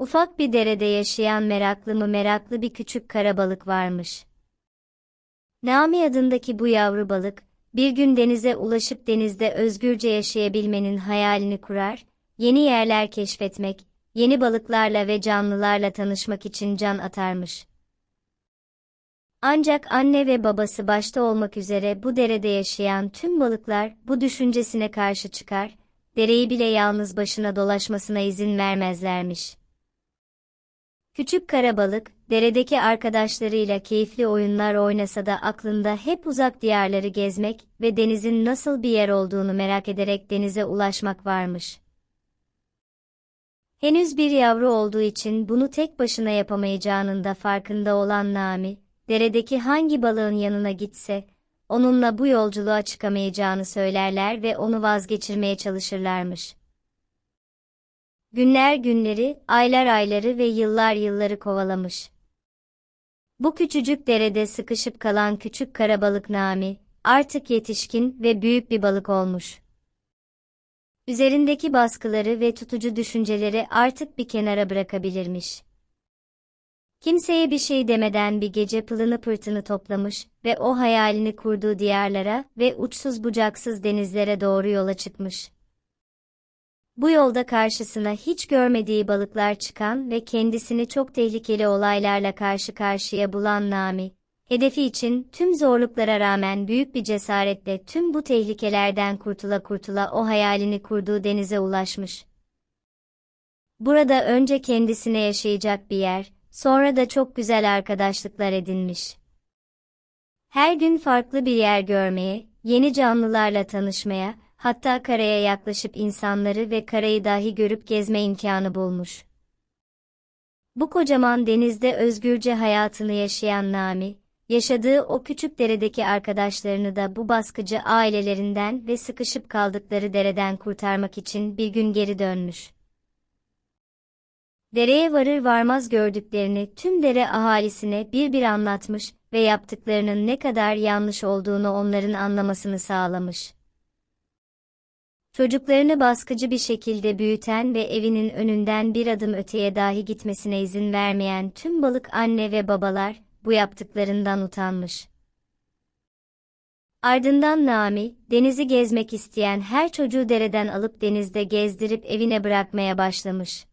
Ufak bir derede yaşayan meraklı mı meraklı bir küçük karabalık varmış. Nami adındaki bu yavru balık, bir gün denize ulaşıp denizde özgürce yaşayabilmenin hayalini kurar, yeni yerler keşfetmek, yeni balıklarla ve canlılarla tanışmak için can atarmış. Ancak anne ve babası başta olmak üzere bu derede yaşayan tüm balıklar bu düşüncesine karşı çıkar, dereyi bile yalnız başına dolaşmasına izin vermezlermiş. Küçük karabalık, deredeki arkadaşlarıyla keyifli oyunlar oynasa da aklında hep uzak diyarları gezmek ve denizin nasıl bir yer olduğunu merak ederek denize ulaşmak varmış. Henüz bir yavru olduğu için bunu tek başına yapamayacağının da farkında olan Nami, deredeki hangi balığın yanına gitse, onunla bu yolculuğa çıkamayacağını söylerler ve onu vazgeçirmeye çalışırlarmış. Günler günleri, aylar ayları ve yıllar yılları kovalamış. Bu küçücük derede sıkışıp kalan küçük karabalık Nami, artık yetişkin ve büyük bir balık olmuş. Üzerindeki baskıları ve tutucu düşünceleri artık bir kenara bırakabilirmiş. Kimseye bir şey demeden bir gece pılını pırtını toplamış ve o hayalini kurduğu diyarlara ve uçsuz bucaksız denizlere doğru yola çıkmış. Bu yolda karşısına hiç görmediği balıklar çıkan ve kendisini çok tehlikeli olaylarla karşı karşıya bulan Nami, hedefi için tüm zorluklara rağmen büyük bir cesaretle tüm bu tehlikelerden kurtula kurtula o hayalini kurduğu denize ulaşmış. Burada önce kendisine yaşayacak bir yer, sonra da çok güzel arkadaşlıklar edinmiş. Her gün farklı bir yer görmeye, yeni canlılarla tanışmaya, hatta karaya yaklaşıp insanları ve karayı dahi görüp gezme imkanı bulmuş. Bu kocaman denizde özgürce hayatını yaşayan Nami, yaşadığı o küçük deredeki arkadaşlarını da bu baskıcı ailelerinden ve sıkışıp kaldıkları dereden kurtarmak için bir gün geri dönmüş. Dereye varır varmaz gördüklerini tüm dere ahalisine bir bir anlatmış ve yaptıklarının ne kadar yanlış olduğunu onların anlamasını sağlamış. Çocuklarını baskıcı bir şekilde büyüten ve evinin önünden bir adım öteye dahi gitmesine izin vermeyen tüm balık anne ve babalar, bu yaptıklarından utanmış. Ardından Nami, denizi gezmek isteyen her çocuğu dereden alıp denizde gezdirip evine bırakmaya başlamış.